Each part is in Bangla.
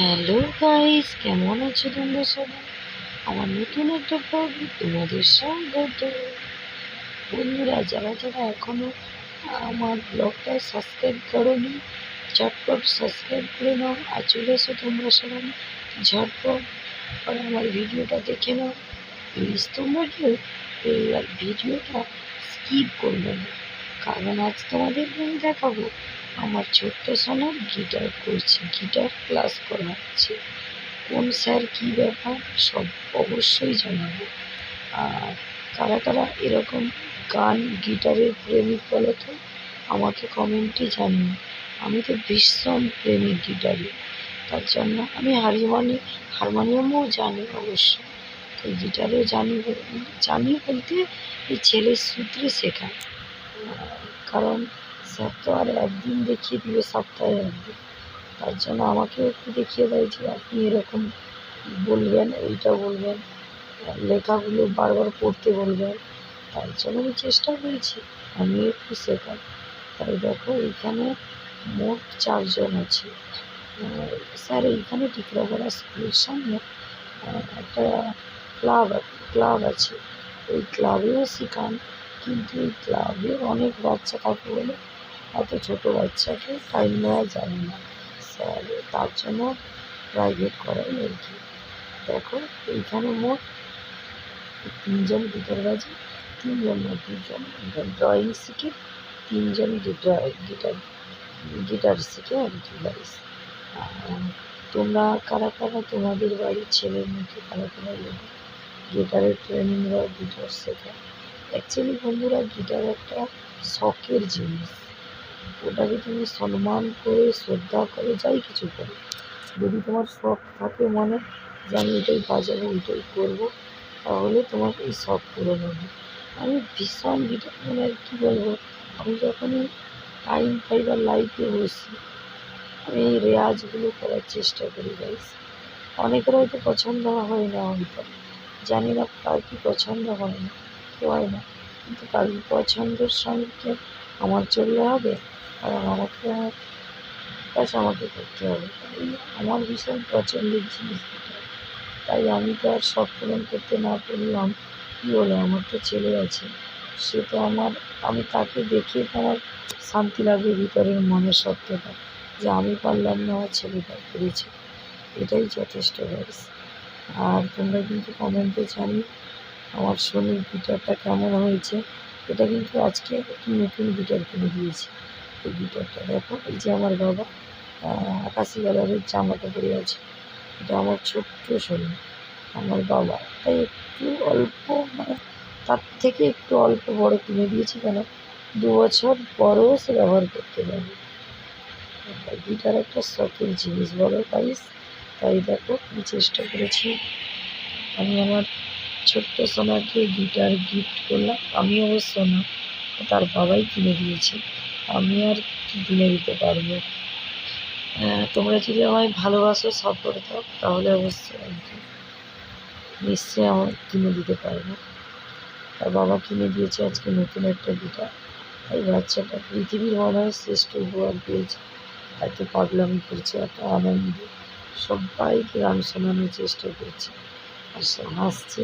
হ্যালো গাইস, কেমন আছো তোমরা সবাই? আমার নতুন একটা ব্লগ তোমাদের স্বাগত। বন্ধুরা, যারা যারা এখনও আমার ব্লগটা সাবস্ক্রাইব করোনি, ঝটপট সাবস্ক্রাইব করে নাও। আর চলে এসো তোমরা সবাই, ঝটপট আর আমার ভিডিওটা দেখে নাও। প্লিজ তোমরা কেউ ভিডিওটা স্কিপ করবে না। কারণ আজ তোমাদের আমি দেখাবো। আমার ছোট্ট সোনার গিটার করছে, গিটার ক্লাস করাচ্ছে। কোন স্যার কী ব্যাপার, সব অবশ্যই জানাব। আর কারা কারা এরকম গান গিটারের প্রেমিক বলো তো, আমাকে কমেন্টে জানিও। আমি তো ভীষণ প্রেমিক গিটারে। তার জন্য আমি হারমোনি, হারমোনিয়ামও জানি অবশ্য। তো গিটারও জানি জানি বলতে এই ছেলের সূত্রে শেখা কারণ স্যার তো আর একদিন দেখিয়ে দিবে সপ্তাহে একদিন। তার জন্য আমাকেও একটু দেখিয়ে দেয় যে আপনি এরকম বলবেন, এইটা বলবেন, লেখাগুলো বারবার পড়তে বলবেন। তার জন্য আমি চেষ্টা করেছি, আমি একটু শেখার তাই দেখো এখানে মোট চারজন আছে। স্যার, এইখানে টিকরাপাড়া স্কুলের সামনে একটা ক্লাব ক্লাব আছে। ওই ক্লাবেও শেখান। কিন্তু এই ক্লাবে অনেক বাচ্চা থাকে বলে এত ছোটো বাচ্চাকে টাইম নেওয়া যায় না। স্যার, তার জন্য প্রাইভেট করাই আর কি। দেখো, এইখানে মোট তিনজন গিটার বাজে তিনজন না, দুজন। ড্রয়িং শিখে তিনজন গিটার গিটার গিটার শিখে আর কি গাইস তোমরা কারা কারা তোমাদের বাড়ির ছেলের মুখে কারা কারা গিটারের ট্রেনিং বা গিটার শেখা অ্যাকচুয়ালি বন্ধুরা, গিটার একটা শখের জিনিস। ওটাকে তুমি সম্মান করে, শ্রদ্ধা করে যাই কিছু করো। যদি তোমার শখ থাকে মনে যে আমি এটাই বাজাবো, এটাই করব, তাহলে তোমার এই শখ পূরণ হবে। আমি ভীষণ গিটার মানে আর কী বলব, আমি যখনই টাইম পাই বা লাইফে বসি, আমি এই রেয়াজগুলো করার চেষ্টা করি গাইস অনেকের হয়তো পছন্দ হয় না হয়তো। জানি না কার কি পছন্দ হয় না। কেউ হয় না। কিন্তু কারোর পছন্দের সঙ্গে আমার চললে হবে কারণ আমাকে কাজ আমাকে করতে হবে। আমার ভীষণ পছন্দের জিনিস তাই আমি তো আর শখ পূরণ করতে না পারলাম। কী বলে, আমার তো ছেলে আছে। সে তো আমার, আমি তাকে দেখে আমার শান্তি লাগবে ভিতরের মনের সত্যটা, যে আমি পারলাম না আমার ছেলেটা করেছে। এটাই যথেষ্ট হয়েছে আর তোমরা কিন্তু কমেন্টে জানি আমার সোনির গিটারটা কেমন হয়েছে, এটা কিন্তু আজকে একটি নতুন গিটার কিনে দিয়েছি। এই গিটারটা দেখো, এই যে আমার বাবা আকাশি কালারের জামাটা পরে আছে। এটা আমার ছোট্ট সোনি আমার বাবা। তাই একটু অল্প মানে তার থেকে একটু অল্প বড় কিনে দিয়েছি কেন? দু বছর পরেও সে ব্যবহার করতে পারবে। গিটার একটা শখের জিনিস বলো গাইস তাই দেখো, আমি চেষ্টা করেছি। আমি আমার ছোট্ট সোনাকে গিটার গিফট করলাম। আমি অবশ্য না তার বাবাই কিনে দিয়েছে। আমি আর কি কিনে দিতে পারব? আহ, তোমরা যদি আমায় ভালোবাসো সাপোর্ট দাও তাহলে অবশ্যই আর কি। নিশ্চয়ই আমার কিনে দিতে পারব। তার বাবা কিনে দিয়েছে আজকে নতুন একটা গিটার। এই বাচ্চাটা পৃথিবীর মনে হয় শ্রেষ্ঠ উপহার পেয়েছে। এত পাগলামি করছে এত আনন্দ। সবাইকে গান শোনানোর চেষ্টা করছে। হাসছে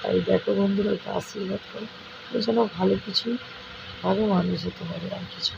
তাই দেখো বন্ধুরা ওকে আশীর্বাদ করো ও যেন ভালো কিছু ভালো মানুষ হতে পারে আর কিছু।